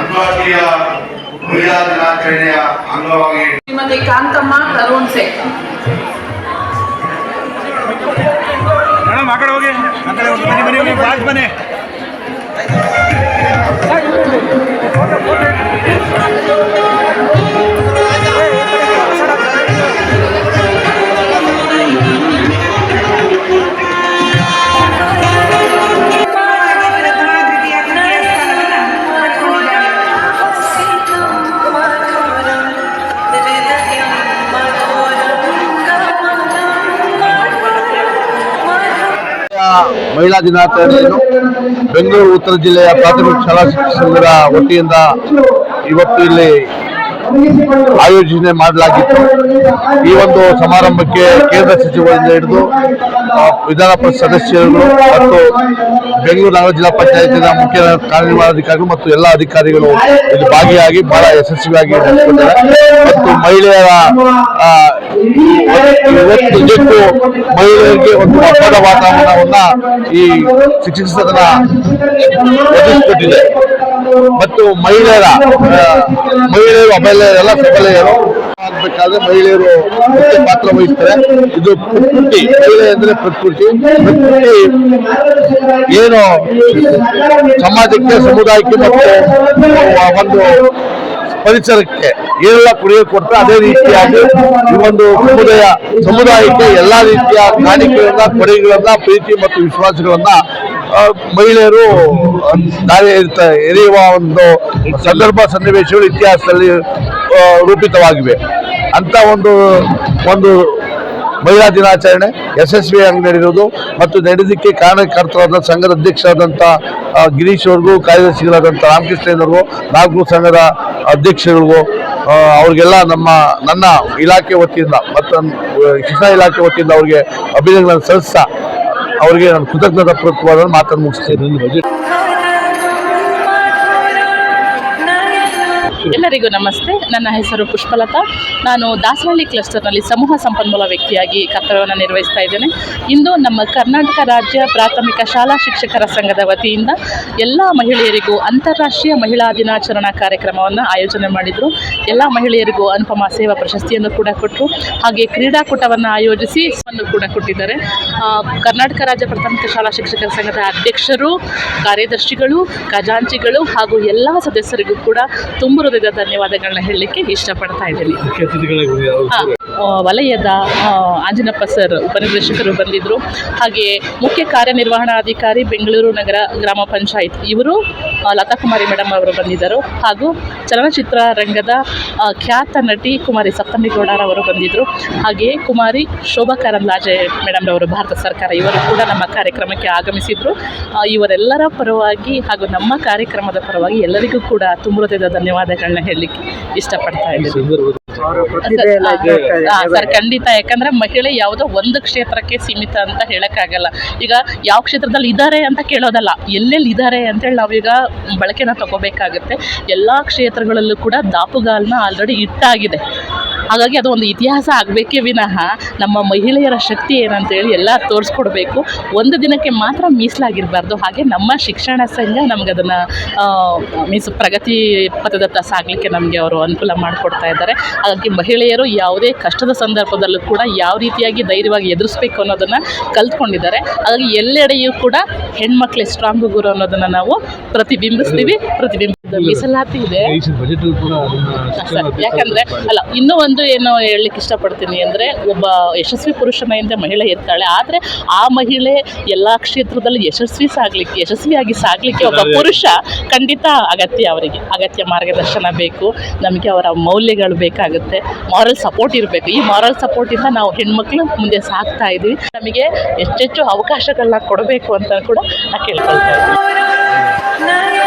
ಅಂತಾರಾಷ್ಟ್ರೀಯ ಮಹಿಳಾ ದಿನಾಚರಣೆಯ ಅಂಗವಾಗಿ ಶ್ರೀಮತಿ ಕಾಂತಮ್ಮ ತರುಣ್ ಸೇಠ್ ಮೇಡಮ್ ಆ ಕಡೆ ಹೋಗಿ ಆ ಕಡೆ ಹೋಗಿ ಬನ್ನಿ ಬನ್ನಿ ಬನ್ನಿ ಬಾಜ್ ಬನ್ನಿ ಮಹಿಳಾ ದಿನಾಚರಣೆಯನ್ನು ಬೆಂಗಳೂರು ಉತ್ತರ ಜಿಲ್ಲೆಯ ಪ್ರಾಥಮಿಕ ಶಾಲಾ ಶಿಕ್ಷಕರ ವತಿಯಿಂದ ಇವತ್ತು ಇಲ್ಲಿ ಆಯೋಜನೆ ಮಾಡಲಾಗಿತ್ತು. ಈ ಒಂದು ಸಮಾರಂಭಕ್ಕೆ ಕೇಂದ್ರ ಸಚಿವರಿಂದ ಹಿಡಿದು ವಿಧಾನ ಪರಿಷತ್ ಸದಸ್ಯರುಗಳು ಮತ್ತು ಬೆಂಗಳೂರು ನಗರ ಜಿಲ್ಲಾ ಪಂಚಾಯತಿನ ಮುಖ್ಯ ಕಾರ್ಯನಿರ್ವಹಣಾಧಿಕಾರಿಗಳು ಮತ್ತು ಎಲ್ಲ ಅಧಿಕಾರಿಗಳು ಇಲ್ಲಿ ಭಾಗಿಯಾಗಿ ಬಹಳ ಯಶಸ್ವಿಯಾಗಿ ನಡೆಸಿಕೊಂಡಿದ್ದಾರೆ ಮತ್ತು ಮಹಿಳೆಯರ ಇವತ್ತು ಮಹಿಳೆಯರಿಗೆ ಒಂದು ಹಬ್ಬದ ವಾತಾವರಣವನ್ನ ಈ ಶಿಕ್ಷಕ ಸದನ ಒದಗಿಸಿಕೊಟ್ಟಿದೆ. ಮತ್ತು ಮಹಿಳೆಯರ ಮಹಿಳೆಯರು ಎಲ್ಲ ಸಬಲೆಯರು ಆಗ್ಬೇಕಾದ್ರೆ ಮಹಿಳೆಯರು ಮುಖ್ಯ ಪಾತ್ರ ವಹಿಸ್ತಾರೆ. ಇದು ಪ್ರಕೃತಿ, ಮಹಿಳೆ ಅಂದ್ರೆ ಪ್ರಕೃತಿ. ಪ್ರಕೃತಿ ಏನು ಸಮಾಜಕ್ಕೆ, ಸಮುದಾಯಕ್ಕೆ ಮತ್ತು ಒಂದು ಪರಿಸರಕ್ಕೆ ಏನೆಲ್ಲ ಕುಡಿಯೋ ಕೊಟ್ಟರೆ ಅದೇ ರೀತಿಯಾಗಿ ಈ ಒಂದು ಸಮುದಾಯ, ಸಮುದಾಯಕ್ಕೆ ಎಲ್ಲಾ ರೀತಿಯ ಕಾಣಿಕೆಗಳನ್ನ, ಕೊಡುಗೆಗಳನ್ನ, ಪ್ರೀತಿ ಮತ್ತು ವಿಶ್ವಾಸಗಳನ್ನ ಮಹಿಳೆಯರು ದಾರಿ ಎರೆಯುವ ಒಂದು ಸಂದರ್ಭ, ಸನ್ನಿವೇಶಗಳು ಇತಿಹಾಸದಲ್ಲಿ ರೂಪಿತವಾಗಿವೆ. ಅಂತ ಒಂದು ಒಂದು ಮಹಿಳಾ ದಿನಾಚರಣೆ ಯಶಸ್ವಿಯಾಗಿ ನಡೆದಿರೋದು ಮತ್ತು ನಡೆದಕ್ಕೆ ಕಾರಣಕರ್ತರಾದ ಸಂಘದ ಅಧ್ಯಕ್ಷರಾದಂಥ ಗಿರೀಶ್ ಅವ್ರಿಗೂ ಕಾರ್ಯದರ್ಶಿಗಳಾದಂಥ ರಾಮಕೃಷ್ಣಯ್ಯನವ್ರಿಗೂ, ನಾಲ್ಕು ಸಂಘದ ಅಧ್ಯಕ್ಷರಿಗೂ ಅವ್ರಿಗೆಲ್ಲ ನಮ್ಮ, ನನ್ನ ಇಲಾಖೆ ವತಿಯಿಂದ ಮತ್ತು ಶಿಕ್ಷಣ ಇಲಾಖೆ ವತಿಯಿಂದ ಅವರಿಗೆ ಅಭಿನಂದನೆ ಸಲ್ಲಿಸ್ತಾ, ಅವರಿಗೆ ನಾನು ಕೃತಜ್ಞತಾ ಪೂರ್ವಕವಾದ ಮಾತನ್ನು ಮುಗಿಸ್ತೇನೆ ಎಲ್ಲರಿಗೂ ನಮಸ್ತೆ. ನನ್ನ ಹೆಸರು ಪುಷ್ಪಲತಾ. ನಾನು ದಾಸನಹಳ್ಳಿ ಕ್ಲಸ್ಟರ್ನಲ್ಲಿ ಸಮೂಹ ಸಂಪನ್ಮೂಲ ವ್ಯಕ್ತಿಯಾಗಿ ಕರ್ತವ್ಯವನ್ನು ನಿರ್ವಹಿಸ್ತಾ ಇದ್ದೇನೆ. ಇಂದು ನಮ್ಮ ಕರ್ನಾಟಕ ರಾಜ್ಯ ಪ್ರಾಥಮಿಕ ಶಾಲಾ ಶಿಕ್ಷಕರ ಸಂಘದ ವತಿಯಿಂದ ಎಲ್ಲ ಮಹಿಳೆಯರಿಗೂ ಅಂತಾರಾಷ್ಟ್ರೀಯ ಮಹಿಳಾ ದಿನಾಚರಣಾ ಕಾರ್ಯಕ್ರಮವನ್ನು ಆಯೋಜನೆ ಮಾಡಿದರು. ಎಲ್ಲ ಮಹಿಳೆಯರಿಗೂ ಅನುಪಮ ಸೇವಾ ಪ್ರಶಸ್ತಿಯನ್ನು ಕೂಡ ಕೊಟ್ಟರು ಹಾಗೆ ಕ್ರೀಡಾಕೂಟವನ್ನು ಆಯೋಜಿಸಿ ಕೂಡ ಕೊಟ್ಟಿದ್ದಾರೆ. ಕರ್ನಾಟಕ ರಾಜ್ಯ ಪ್ರಾಥಮಿಕ ಶಾಲಾ ಶಿಕ್ಷಕರ ಸಂಘದ ಅಧ್ಯಕ್ಷರು, ಕಾರ್ಯದರ್ಶಿಗಳು, ಖಜಾಂಚಿಗಳು ಹಾಗೂ ಎಲ್ಲ ಸದಸ್ಯರಿಗೂ ಕೂಡ ತುಂಬ ಹೃದಯದ ಧನ್ಯವಾದಗಳನ್ನ ಹೇಳಲಿಕ್ಕೆ ಇಷ್ಟಪಡ್ತಾ ಇದ್ದೀನಿ. ವಲಯದ ಆ, ಆಂಜನಪ್ಪ ಸರ್ ಉಪನಿರ್ದೇಶಕರು ಬಂದಿದ್ದರು ಹಾಗೆ ಮುಖ್ಯ ಕಾರ್ಯನಿರ್ವಹಣಾಧಿಕಾರಿ ಬೆಂಗಳೂರು ನಗರ ಗ್ರಾಮ ಪಂಚಾಯತ್. ಇವರು ಲತಾ ಕುಮಾರಿ ಮೇಡಮ್ ಅವರು ಬಂದಿದ್ದರು. ಹಾಗೂ ಚಲನಚಿತ್ರ ರಂಗದ ಖ್ಯಾತ ನಟಿ ಕುಮಾರಿ ಸಪ್ತಮಿ ಅವರು ಬಂದಿದ್ದರು ಹಾಗೆಯೇ ಕುಮಾರಿ ಶೋಭಾ ಕರಂದ್ಲಾಜೆ ಮೇಡಮ್ ಅವರು ಭಾರತ ಸರ್ಕಾರ ಇವರು ಕೂಡ ನಮ್ಮ ಕಾರ್ಯಕ್ರಮಕ್ಕೆ ಆಗಮಿಸಿದರು. ಇವರೆಲ್ಲರ ಪರವಾಗಿ ಹಾಗೂ ನಮ್ಮ ಕಾರ್ಯಕ್ರಮದ ಪರವಾಗಿ ಎಲ್ಲರಿಗೂ ಕೂಡ ತುಂಬ ಧನ್ಯವಾದಗಳನ್ನ ಹೇಳಲಿಕ್ಕೆ ಇಷ್ಟಪಡ್ತಾ ಇದ್ದೀನಿ. ಸರ್ ಖಂಡಿತ. ಯಾಕಂದ್ರೆ ಮಹಿಳೆ ಯಾವುದೋ ಒಂದು ಕ್ಷೇತ್ರಕ್ಕೆ ಸೀಮಿತ ಅಂತ ಹೇಳಕ್ಕಾಗಲ್ಲ. ಈಗ ಯಾವ ಕ್ಷೇತ್ರದಲ್ಲಿ ಇದ್ದಾರೆ ಅಂತ ಕೇಳೋದಲ್ಲ. ಎಲ್ಲೆಲ್ಲಿ ಇದ್ದಾರೆ ಅಂತೇಳಿ ನಾವೀಗ ಬಳಕೆನ ತಗೋಬೇಕಾಗುತ್ತೆ. ಎಲ್ಲ ಕ್ಷೇತ್ರಗಳಲ್ಲೂ ಕೂಡ ದಾಪುಗಾಲನ್ನ ಆಲ್ರೆಡಿ ಇಟ್ಟಾಗಿದೆ ಹಾಗಾಗಿ ಅದು ಒಂದು ಇತಿಹಾಸ ಆಗಬೇಕೇ ವಿನಃ ನಮ್ಮ ಮಹಿಳೆಯರ ಶಕ್ತಿ ಏನಂತೇಳಿ ಎಲ್ಲ ತೋರಿಸ್ಕೊಡ್ಬೇಕು. ಒಂದು ದಿನಕ್ಕೆ ಮಾತ್ರ ಮೀಸಲಾಗಿರಬಾರ್ದು. ಹಾಗೆ ನಮ್ಮ ಶಿಕ್ಷಣ ಸಂಘ ನಮ್ಗೆ ಅದನ್ನು ಮೀಸು ಪ್ರಗತಿ ಪಥದತ್ತ ಸಾಗಲಿಕ್ಕೆ ನಮಗೆ ಅವರು ಅನುಕೂಲ ಮಾಡಿಕೊಡ್ತಾ ಇದ್ದಾರೆ. ಹಾಗಾಗಿ ಮಹಿಳೆಯರು ಯಾವುದೇ ಕಷ್ಟದ ಸಂದರ್ಭದಲ್ಲೂ ಕೂಡ ಯಾವ ರೀತಿಯಾಗಿ ಧೈರ್ಯವಾಗಿ ಎದುರಿಸ್ಬೇಕು ಅನ್ನೋದನ್ನು ಕಲ್ತ್ಕೊಂಡಿದ್ದಾರೆ. ಹಾಗಾಗಿ ಎಲ್ಲೆಡೆಯೂ ಕೂಡ ಹೆಣ್ಮಕ್ಳೆ ಸ್ಟ್ರಾಂಗ್ ಗುರು ಅನ್ನೋದನ್ನು ನಾವು ಪ್ರತಿಬಿಂಬಿಸ್ತೀವಿ ಪ್ರತಿಬಿಂಬಿಸಿದ ಮೀಸಲಾತಿ ಇದೆ. ಯಾಕಂದ್ರೆ ಅಲ್ಲ ಇನ್ನೂ ಒಂದು ಏನು ಹೇಳಲಿಕ್ಕೆ ಇಷ್ಟಪಡ್ತೀನಿ ಅಂದರೆ ಒಬ್ಬ ಯಶಸ್ವಿ ಪುರುಷನ ಹಿಂದೆ ಮಹಿಳೆ ಇರ್ತಾಳೆ. ಆದರೆ ಆ ಮಹಿಳೆ ಎಲ್ಲ ಕ್ಷೇತ್ರದಲ್ಲಿ ಯಶಸ್ವಿ ಸಾಗಲಿಕ್ಕೆ ಯಶಸ್ವಿಯಾಗಿ ಸಾಗಲಿಕ್ಕೆ ಒಬ್ಬ ಪುರುಷ ಖಂಡಿತ ಅಗತ್ಯ ಅವರಿಗೆ. ಅಗತ್ಯ ಮಾರ್ಗದರ್ಶನ ಬೇಕು ನಮಗೆ ಅವರ ಮೌಲ್ಯಗಳು ಬೇಕಾಗುತ್ತೆ ಮಾರಲ್ ಸಪೋರ್ಟ್ ಇರಬೇಕು. ಈ ಮಾರಲ್ ಸಪೋರ್ಟಿಂದ ನಾವು ಹೆಣ್ಮಕ್ಳು ಮುಂದೆ ಸಾಗ್ತಾ ಇದ್ದೀವಿ. ನಮಗೆ ಹೆಚ್ಚೆಚ್ಚು ಅವಕಾಶಗಳನ್ನ ಕೊಡಬೇಕು ಅಂತ ಕೂಡ ನಾನು ಕೇಳ್ಕೊಳ್ತಾ ಇದ್ದೀನಿ.